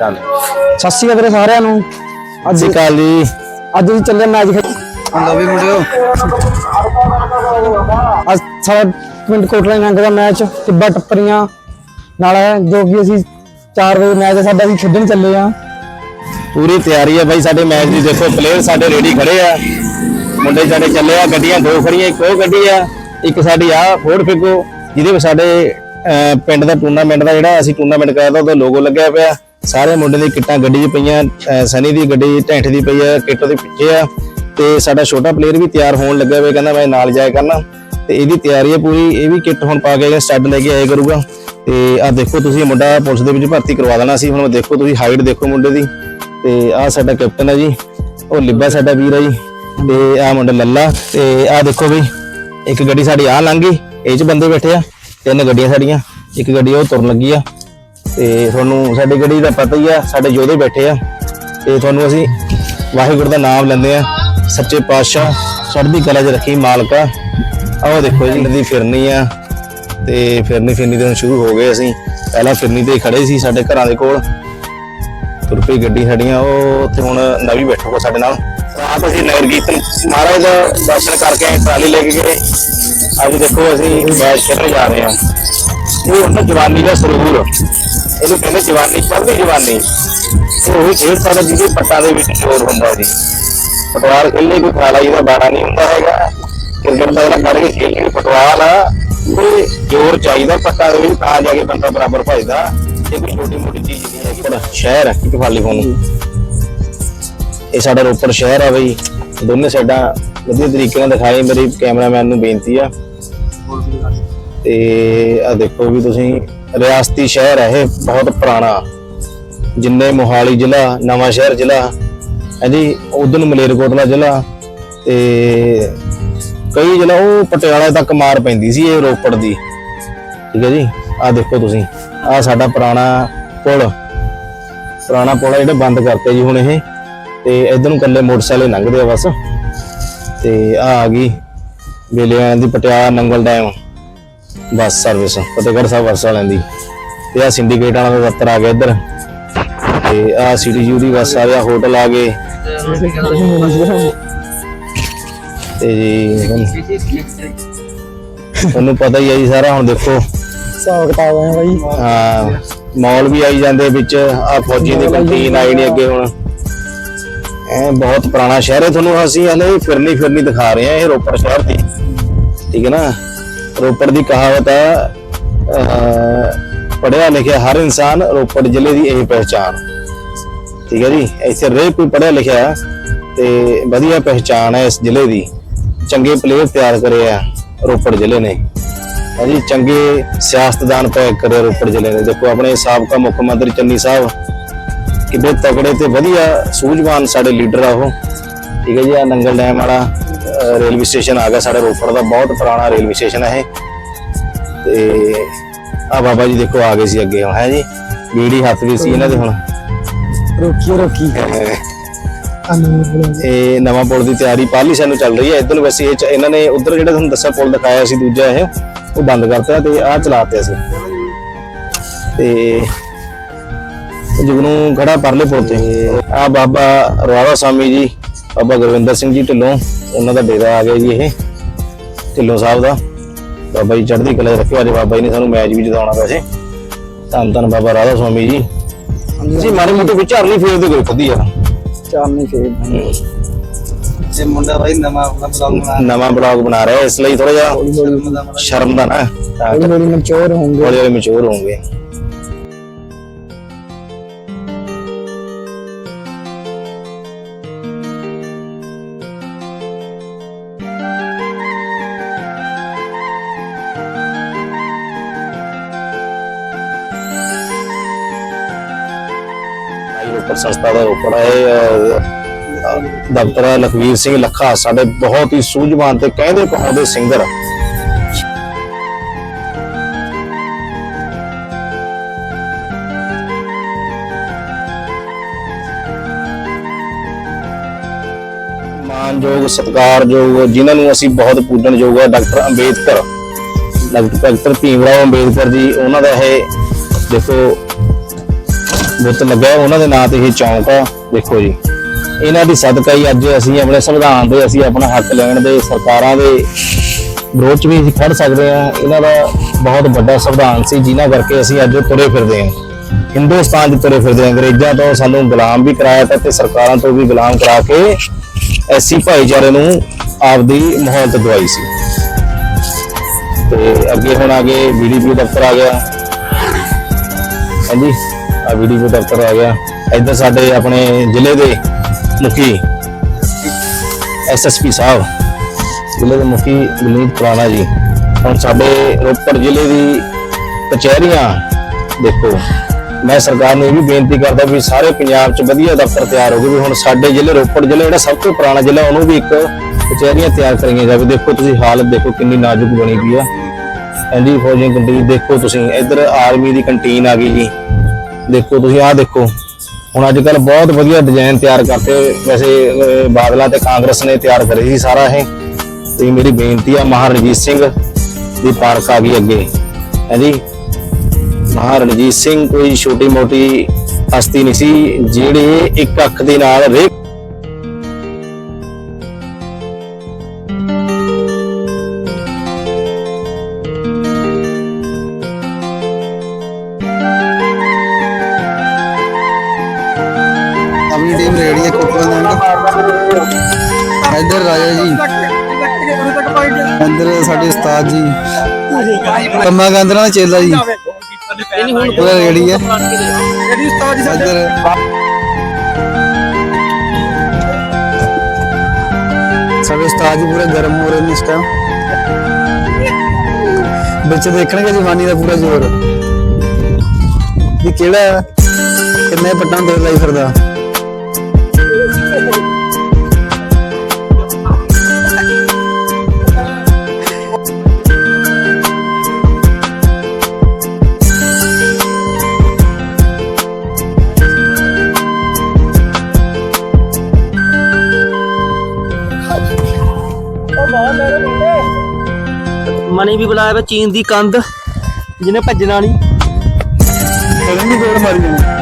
ਚੱਲ। ਸਤਿ ਸ਼੍ਰੀ ਅਕਾਲ ਸਾਰਿਆਂ ਨੂੰ। ਅੱਜ ਜੀ। ਅੱਜ ਅਸੀਂ ਚੱਲੇ ਮੈਚ ਖੇਡ ਹੁੰਦਾ ਵੀ ਮੁੰਡਿਓ। ਅੱਜ ਸਾਡਾ ਪਿੰਡ ਕੋਟਲਾ ਨੰਗ ਦਾ ਮੈਚ ਟਿੱਬਾ ਟੱਪਰੀਆਂ। ਨਾਲ ਹੈ ਜੋ ਕਿ ਅਸੀਂ 4 ਵਜੇ ਮੈਚ ਹੈ ਸਾਡਾ ਅਸੀਂ ਖੇਡਣ ਚੱਲੇ ਆ ਪੂਰੀ ਤਿਆਰੀ ਹੈ ਬਾਈ ਸਾਡੇ ਮੈਚ ਦੀ ਦੇਖੋ ਪਲੇਅਰ ਸਾਡੇ ਰੈਡੀ ਖੜੇ ਆ। ਮੁੰਡੇ ਸਾਡੇ ਚੱਲੇ ਆ ਗੱਡੀਆਂ ਦੋ ਖੜੀਆਂ ਇੱਕ ਉਹ ਗੱਡੀ ਆ ਇੱਕ ਸਾਡੀ ਆ ਫੋਰਡ ਫਿਗੋ ਜਿਹਦੇ ਵਿੱਚ ਸਾਡੇ ਪਿੰਡ ਦਾ ਟੂਰਨਾਮੈਂਟ ਦਾ ਜਿਹੜਾ ਅਸੀਂ ਟੂਰਨਾਮੈਂਟ ਕਰਾਇਆ ਤਾਂ ਉਹਦਾ ਲੋਗੋ ਲੱਗਿਆ ਪਿਆ। ਸਾਰੇ ਮੁੰਡੇ ਦੀ ਕਿੱਟਾਂ ਗੱਡੀ 'ਚ ਪਈਆਂ ਸਨੀ ਦੀ ਗੱਡੀ, ਢੈਂਠ ਦੀ ਪਈ ਆ, ਕਿੱਟ ਦੇ ਪਿੱਛੇ ਆ। ਤੇ ਸਾਡਾ ਛੋਟਾ ਪਲੇਅਰ ਵੀ ਤਿਆਰ ਹੋਣ ਲੱਗਿਆ ਹੋਇਆ ਕਹਿੰਦਾ ਮੈਂ ਨਾਲ ਜਾਇਆ ਕਰਨਾ। ਤੇ ਇਹਦੀ ਤਿਆਰੀ ਹੈ ਪੂਰੀ, ਇਹ ਵੀ ਕਿੱਟ ਹੁਣ ਪਾ ਕੇ ਸਟੱਡ ਲੈ ਕੇ ਆਇਆ ਕਰੂਗਾ। ਤੇ ਆ ਦੇਖੋ ਤੁਸੀਂ ਮੁੰਡਾ ਪੁਲਿਸ ਦੇ ਵਿੱਚ ਭਰਤੀ ਕਰਵਾ ਦੇਣਾ ਸੀ, ਹੁਣ ਦੇਖੋ ਤੁਸੀਂ ਹਾਈਟ ਦੇਖੋ ਮੁੰਡੇ ਦੀ। ਤੇ ਆ ਸਾਡਾ ਕੈਪਟਨ ਹੈ ਜੀ, ਉਹ ਲਿੱਬਾ ਸਾਡਾ ਵੀਰ ਹੈ ਜੀ। ਤੇ ਆ ਮੁੰਡਾ ਲੱਲਾ, ਤੇ ਆ ਦੇਖੋ ਵੀ, ਇੱਕ ਗੱਡੀ ਸਾਡੀ ਆ ਲੰਘ ਗਈ, ਇਹ ਚ ਬੰਦੇ ਬੈਠੇ ਆ, ਤਿੰਨ ਗੱਡੀਆਂ ਸਾਡੀਆਂ, ਇੱਕ ਗੱਡੀ ਉਹ ਤੁਰਨ ਲੱਗੀ ਆ। ਤੇ ਤੁਹਾਨੂੰ ਸਾਡੀ ਗੱਡੀ ਦਾ ਪਤਾ ਹੀ ਆ ਸਾਡੇ ਯੋਧੇ ਬੈਠੇ ਆ। ਤੇ ਤੁਹਾਨੂੰ ਅਸੀਂ ਵਾਹਿਗੁਰੂ ਦਾ ਨਾਮ ਲੈਂਦੇ ਆ ਸੱਚੇ ਪਾਤਸ਼ਾਹ ਚੜ੍ਹਦੀ ਕਲਾ 'ਚ ਰੱਖੀ ਮਾਲਕਾ ਆਹ ਦੇਖੋ ਜੀ ਨਦੀ ਫਿਰਨੀ ਆ ਤੇ ਫਿਰਨੀ ਫਿਰਨੀ ਤੇ ਸ਼ੁਰੂ ਹੋ ਗਏ ਅਸੀਂ। ਪਹਿਲਾਂ ਫਿਰਨੀ ਤੇ ਖੜੇ ਸੀ ਸਾਡੇ ਘਰਾਂ ਦੇ ਕੋਲ। ਤੁਰ ਪਈ ਗੱਡੀ ਸਾਡੀਆਂ ਉਹ ਉੱਥੇ ਹੁਣ ਨਵੀਂ ਬੈਠੂਗਾ ਸਾਡੇ ਨਾਲ। ਰਾਤ ਅਸੀਂ ਨਗਰ ਕੀਰਤਨ ਮਹਾਰਾਜ ਦਾ ਦਰਸ਼ਨ ਕਰਕੇ ਆਏ, ਟਰਾਲੀ ਲੈ ਕੇ ਗਏ। ਅੱਜ ਦੇਖੋ ਅਸੀਂ ਮੈਚ ਖੇਡਣ ਜਾ ਰਹੇ ਹਾਂ ਇਹ ਹੁੰਦਾ ਜਵਾਨੀ ਦਾ ਸਰੂਰ। ਇਹਨੂੰ ਕਹਿੰਦੇ ਜਵਾਨੀ ਚੜ੍ਹਦੀ ਜਵਾਨੀ। ਇਹ ਖੇਡ ਸਾਡਾ ਜਿਹਦੇ ਪੱਟਾਂ ਦੇ ਵਿੱਚ ਜ਼ੋਰ ਹੁੰਦਾ ਜੀ। ਪਟਵਾਰ ਇਕੱਲੇ ਕੋਈ ਖਾਲਾ ਜਿਹਦਾ ਬਾੜਾ ਨਹੀਂ ਹੁੰਦਾ ਹੈਗਾ। ਕ੍ਰਿਕਟ ਦਾ ਜਿਹੜਾ ਕਰਕੇ ਖੇਲ ਕੇ ਪਟਵਾਰ ਆ। ਉਹ ਜ਼ੋਰ ਚਾਹੀਦਾ ਪੱਟਾਂ ਦੇ ਵਿੱਚ, ਤਾਂ ਜਾ ਕੇ ਬੰਦਾ ਬਰਾਬਰ ਭਜਦਾ। ਇਹ ਕੋਈ ਛੋਟੀ ਮੋਟੀ ਚੀਜ਼ ਨਹੀਂ ਹੈਗੀ। ਬੜਾ ਸ਼ਹਿਰ ਹੈ ਇੱਕ ਫਾਲੀ ਫੋਨ ਇਹ ਸਾਡਾ ਰੋਪੜ ਸ਼ਹਿਰ ਆ ਬਈ। ਦੋਨੇ ਸਾਈਡਾਂ ਵਧੀਆ ਤਰੀਕੇ ਨਾਲ ਦਿਖਾਏ ਮੇਰੀ ਕੈਮਰਾਮੈਨ ਨੂੰ ਬੇਨਤੀ ਆ। ਤੇ ਆ ਦੇਖੋ ਵੀ ਤੁਸੀਂ ਰਿਆਸਤੀ ਸ਼ਹਿਰ ਹੈ ਇਹ ਬਹੁਤ ਪੁਰਾਣਾ। ਜਿੰਨੇ ਮੋਹਾਲੀ ਜ਼ਿਲ੍ਹਾ ਨਵਾਂ ਸ਼ਹਿਰ ਜ਼ਿਲ੍ਹਾ ਹੈ ਜੀ ਉਧਰ ਨੂੰ ਮਲੇਰਕੋਟਲਾ ਜ਼ਿਲ੍ਹਾ ਤੇ ਕਈ ਜ਼ਿਲ੍ਹਾ ਉਹ ਪਟਿਆਲਾ ਤੱਕ ਮਾਰ ਪੈਂਦੀ ਸੀ ਇਹ ਰੋਪੜ ਦੀ। ਠੀਕ ਹੈ ਜੀ? ਆ ਦੇਖੋ ਤੁਸੀਂ ਆ ਸਾਡਾ ਪੁਰਾਣਾ ਪੁਲ ਪੁਰਾਣਾ ਪੁਲ ਆ ਜਿਹੜੇ ਬੰਦ ਕਰਤੇ ਜੀ ਹੁਣ ਇਹ। ਤੇ ਇਧਰ ਨੂੰ ਕੱਲੇ ਮੋਟਰਸਾਈਕਲ ਲੰਘਦੇ ਆ ਬਸ। ਤੇ ਆ ਆ ਗਈ ਵੇਲਿਆਂ ਦੀ Patiala Nangal dam. Bus service Fatehgarh Sahib bus ਵਾਲਿਆਂ ਦੀ। ਤੇ ਆ ਸਿੰਡੀਕੇਟ ਵਾਲਾ ਦਾ ਦਫ਼ਤਰ ਆ ਗਿਆ ਇੱਧਰ। ਤੇ ਆ ਸਿਟੀ ਯੂ ਦੀ ਬੱਸ ਆ ਗਿਆ ਹੋਟਲ ਆ ਗਏ। ਤੇ ਜੀ ਤੁਹਾਨੂੰ ਪਤਾ ਹੀ ਹੈ ਜੀ ਸਾਰਾ ਹੁਣ ਦੇਖੋ। ਹਿਸਾਬ ਕਿਤਾਬ ਹੈ ਬਾਈ। ਹਾਂ ਮਾਲ ਵੀ ਆਈ ਜਾਂਦੇ ਵਿੱਚ ਆ ਫੌਜੀ ਦੀ ਕੰਟੀਨ ਆਈ ਨਹੀਂ ਅੱਗੇ ਹੁਣ। ਇਹ ਬਹੁਤ ਪੁਰਾਣਾ ਸ਼ਹਿਰ ਹੈ ਤੁਹਾਨੂੰ ਅਸੀਂ ਹਲੇ ਫਿਰਨੀ ਫਿਰਨੀ ਦਿਖਾ ਰਹੇ ਹਾਂ ਇਹ ਰੋਪੜ ਸ਼ਹਿਰ ਦੀ। ਠੀਕ ਹੈ ਨਾ? ਰੋਪੜ ਦੀ ਕਹਾਵਤ ਹੈ ਅਹ, ਪੜ੍ਹਿਆ ਲਿਖਿਆ ਹਰ ਇਨਸਾਨ ਰੋਪੜ ਜ਼ਿਲ੍ਹੇ ਦੀ ਇਹ ਪਹਿਚਾਨ ਠੀਕ ਹੈ ਜੀ? ਇੱਥੇ ਰਹੇ ਕੋਈ ਪੜ੍ਹਿਆ ਲਿਖਿਆ ਤੇ ਵਧੀਆ ਪਹਿਚਾਨ ਹੈ ਇਸ ਜ਼ਿਲ੍ਹੇ ਦੀ। ਚੰਗੇ ਪਲੇਅਰ ਤਿਆਰ ਕਰੇ ਆ ਰੋਪੜ ਜ਼ਿਲ੍ਹੇ ਨੇ। ਹਾਂਜੀ ਚੰਗੇ ਸਿਆਸਤਦਾਨ ਪੈ ਕਰੇ ਰੋਪੜ ਜ਼ਿਲ੍ਹੇ ਨੇ। ਦੇਖੋ ਆਪਣੇ ਸਾਬਕਾ ਮੁੱਖ ਮੰਤਰੀ ਚੰਨੀ ਸਾਹਿਬ ਕਿੰਨੇ ਤਕੜੇ ਤੇ ਵਧੀਆ ਸੂਝਵਾਨ ਸਾਡੇ ਲੀਡਰ ਆ ਉਹ। ਠੀਕ ਹੈ ਜੀ ਆ ਨੰਗਲ ਡੈਮ ਵਾਲਾ ਰੇਲਵੇ ਸਟੇਸ਼ਨ ਆ ਗਿਆ ਸਾਡੇ ਰੋਪੜ ਦਾ ਬਹੁਤ ਪੁਰਾਣਾ ਰੇਲਵੇ ਸਟੇਸ਼ਨ ਹੈ ਤੇ ਆ ਬਾਬਾ ਜੀ ਦੇਖੋ ਆ ਗਏ ਸੀ ਅੱਗੇ ਹੁਣ ਹੈ ਜੀ? ਬੀੜੀ ਹੱਥ ਵੀ ਸੀ ਇਹਨਾਂ ਦੇ ਹੁਣ। ਰੋਕੀ ਰੋਕੀ। ਇਹ ਨਵਾਂ ਪੁਲ ਦੀ ਤਿਆਰੀ ਪਹਿਲੀ ਸਾਨੂੰ ਚੱਲ ਰਹੀ ਹੈ। ਇਧਰ ਨੂੰ ਵੈਸੇ ਇਹਨਾਂ ਨੇ ਉਧਰ ਜਿਹੜਾ ਤੁਹਾਨੂੰ ਦੱਸਿਆ ਪੁਲ ਦਿਖਾਇਆ ਸੀ ਦੂਜਾ ਇਹ ਉਹ ਬੰਦ ਕਰਤਾ ਤੇ ਆਹ ਚਲਾਤੇ ਅਸੀਂ ਤੇ ਜਗਨੂ ਖੜਾ ਪਰਲੇ ਪੁਲ ਤੇ। ਆ ਬਾਬਾ ਰਵਾਵਾ ਸਵਾਮੀ ਜੀ ਬਾਬਾ ਗੁਰਵਿੰਦਰ ਸਿੰਘ ਜੀ ਢਿੱਲੋਂ ਉਹਨਾਂ ਦਾ ਡੇਰਾ ਆ ਗਿਆ ਜੀ ਇਹ ਢਿੱਲੋਂ ਸਾਹਿਬ ਦਾ। ਬਾਬਾ ਜੀ ਚੜ੍ਹਦੀ ਕਲਾ ਰੱਖਿਓ ਅੱਜ ਬਾਬਾ ਜੀ ਨੇ ਸਾਨੂੰ ਮੈਚ ਵੀ ਜਿਤਾਉਣਾ ਵੈਸੇ। ਧੰਨ ਧੰਨ ਬਾਬਾ ਰਾਧਾ ਸਵਾਮੀ ਜੀ। ਜੀ ਮਾਰੇ ਮੋਟੇ ਵਿੱਚ ਹਰਲੀ ਫੇਰਦੇ ਕੋਈ ਖੁਦ ਹੀ ਯਾਰ ਚਾਲ ਨਹੀਂ। ਖੇਡ ਤੇ ਮੁੰਡਾ ਬਾਈ ਨਵਾਂ ਬਲੌਗ ਬਣਾ ਨਵਾਂ ਬਲੌਗ ਬਣਾ ਰਿਹਾ ਇਸ ਲਈ ਥੋੜਾ ਜਿਹਾ ਸ਼ਰਮ ਦਾ ਨਾ। ਤਾਂ ਹੌਲੀ ਹੌਲੀ ਮੈਚੁਰ ਹੋਣਗੇ ਹੌਲੀ ਹੌਲੀ ਮੈਚੁਰ ਹੋਣਗੇ ਭਾਈ ਸੰਸਥਾ ਦਾ ਰੋਪੜ ਹੈ ਅਹ, ਲਖਵੀਰ ਸਿੰਘ ਲੱਖਾ ਸਾਡੇ ਬਹੁਤ ਹੀ ਸੂਝਵਾਨ ਤੇ ਕਹਿੰਦੇ ਕਹਾਉਂਦੇ ਸਿੰਗਰ ਮਾਨਯੋਗ ਸਤਿਕਾਰਯੋਗ ਜਿਨ੍ਹਾਂ ਨੂੰ ਅਸੀਂ ਬਹੁਤ ਪੂਜਣਯੋਗ ਹੈ ਡਾਕਟਰ ਅੰਬੇਦਕਰ। ਡਾਕਟਰ ਭੀਮ ਰਾਓ ਅੰਬੇਦਕਰ ਜੀ ਉਹਨਾਂ ਦਾ ਇਹ ਦੇਖੋ ਬੁੱਤ ਲੱਗਾ ਉਹਨਾਂ ਦੇ ਨਾਂ ਤੇ ਇਹ ਚੌਂਕ ਆ, ਦੇਖੋ ਜੀ। ਇਹਨਾਂ ਦੀ ਸਦਕਾ ਹੀ ਅੱਜ ਅਸੀਂ ਆਪਣੇ ਸੰਵਿਧਾਨ ਦੇ, ਅਸੀਂ ਆਪਣਾ ਹੱਕ ਲੈਣ ਦੇ, ਸਰਕਾਰਾਂ ਦੇ ਵਿਰੋਧ 'ਚ ਵੀ ਅਸੀਂ ਖੜ ਸਕਦੇ ਆ ਇਹਨਾਂ ਦਾ ਬਹੁਤ ਵੱਡਾ ਸੰਵਿਧਾਨ ਸੀ, ਜਿਨ੍ਹਾਂ ਕਰਕੇ ਅਸੀਂ ਅੱਜ ਤੁਰੇ ਫਿਰਦੇ ਹਾਂ। ਹਿੰਦੁਸਤਾਨ 'ਚ ਤੁਰੇ ਫਿਰਦੇ ਹਾਂ। ਅੰਗਰੇਜ਼ਾਂ ਤੋਂ ਸਾਨੂੰ ਗੁਲਾਮ ਵੀ ਕਰਾਇਆ ਤਾ ਤੇ ਸਰਕਾਰਾਂ ਤੋਂ ਵੀ ਗੁਲਾਮ ਕਰਾ ਕੇ ਐਸੀ ਭਾਈਚਾਰੇ ਨੂੰ ਆਪਦੀ ਮਹੌਲਤ ਦਵਾਈ ਸੀ। ਤੇ ਅੱਗੇ ਹੁਣ ਆ ਆਗੇ ਬੀਡੀਪੀ ਦਫ਼ਤਰ ਆ ਗਿਆ। ਹਾਂਜੀ? ਆ ਬੀਡੀਪੀ ਦਫ਼ਤਰ ਆ ਗਿਆ। ਇੱਧਰ ਸਾਡੇ ਆਪਣੇ ਜ਼ਿਲ੍ਹੇ ਦੇ ਮੁਖੀ ਐਸਐਸਪੀ ਸਾਹਿਬ, ਜ਼ਿਲ੍ਹੇ ਦੇ ਮੁਖੀ ਗੁਰਮੀਤ ਪੁਰਾਣਾ ਜੀ। ਹੁਣ ਸਾਡੇ ਰੋਪੜ ਜ਼ਿਲ੍ਹੇ ਦੀ ਕਚਹਿਰੀਆਂ ਦੇਖੋ। ਮੈਂ ਸਰਕਾਰ ਨੂੰ ਇਹ ਵੀ ਬੇਨਤੀ ਕਰਦਾ ਵੀ ਸਾਰੇ ਪੰਜਾਬ 'ਚ ਵਧੀਆ ਦਫ਼ਤਰ ਤਿਆਰ ਹੋ ਗਏ ਵੀ ਹੁਣ ਸਾਡੇ ਜ਼ਿਲ੍ਹੇ, ਰੋਪੜ ਜ਼ਿਲ੍ਹਾ, ਜਿਹੜਾ ਸਭ ਤੋਂ ਪੁਰਾਣਾ ਜ਼ਿਲ੍ਹਾ, ਉਹਨੂੰ ਵੀ ਇੱਕ ਕਚਹਿਰੀਆਂ ਤਿਆਰ ਕਰੀਆਂ ਜਾਵੇ। ਦੇਖੋ ਤੁਸੀਂ ਹਾਲਤ, ਦੇਖੋ ਕਿੰਨੀ ਨਾਜ਼ੁਕ ਬਣੀ ਪਈ ਆ। ਹਾਂਜੀ, ਫੌਜੀ ਕੰਟੀਨ ਦੇਖੋ ਤੁਸੀਂ। ਇੱਧਰ ਆਰਮੀ ਦੀ ਕੰਟੀਨ ਆ ਗਈ ਜੀ। ਦੇਖੋ ਤੁਸੀਂ ਆਹ ਦੇਖੋ। ਹੁਣ ਅੱਜ ਕੱਲ ਬਹੁਤ ਵਧੀਆ ਡਿਜ਼ਾਈਨ ਤਿਆਰ ਕਰਤੇ। ਵੈਸੇ ਅਹ, ਬਾਦਲਾਂ ਤੇ ਕਾਂਗਰਸ ਨੇ ਤਿਆਰ ਕਰੇ ਸੀ ਸਾਰਾ ਇਹ। ਤੇ ਮੇਰੀ ਬੇਨਤੀ ਆ ਮਹਾਰਣਜੀਤ ਸਿੰਘ ਦੀ ਪਾਰਕ ਆ ਗਈ ਅੱਗੇ। ਹਾਂਜੀ ਮਹਾਰਣਜੀਤ ਸਿੰਘ ਕੋਈ ਛੋਟੀ ਮੋਟੀ ਹਸਤੀ ਨਹੀਂ ਸੀ ਜਿਹੜੇ ਇੱਕ ਅੱਖ ਦੇ ਨਾਲ ਰੇ ਇੱਧਰ ਰਾਜਾ ਜੀ। ਇੱਧਰ ਸਾਡੇ ਉਸਤਾਦ ਜੀ। ਕੰਮਾ ਗਾਂਦਰਾ ਦਾ ਚੇਲਾ ਜੀ। ਪੂਰਾ ਰੈਡੀ ਹੈ? ਇੱਧਰ। ਸਾਡੇ ਉਸਤਾਦ ਜੀ ਪੂਰੇ ਗਰਮ ਹੋ ਰਹੇ ਨੇ ਇਸ ਟਾਈਮ ਵਿੱਚ ਦੇਖਣਗੇ ਜਵਾਨੀ ਦਾ ਪੂਰਾ ਜ਼ੋਰ। ਵੀ ਕਿਹੜਾ ਕਿੰਨੇ ਪੱਟਾਂ ਦੇ ਲਈ ਫਿਰਦਾ। ਮਣੀ ਵੀ ਬੁਲਾਇਆ ਵਾ ਚੀਨ ਦੀ ਕੰਧ ਜਿਹਨੇ ਭੱਜਣਾ ਨਹੀਂ ਕਰਨ ਦੀ ਗੋੜ ਮਾਰੀ ਜਾਣੀ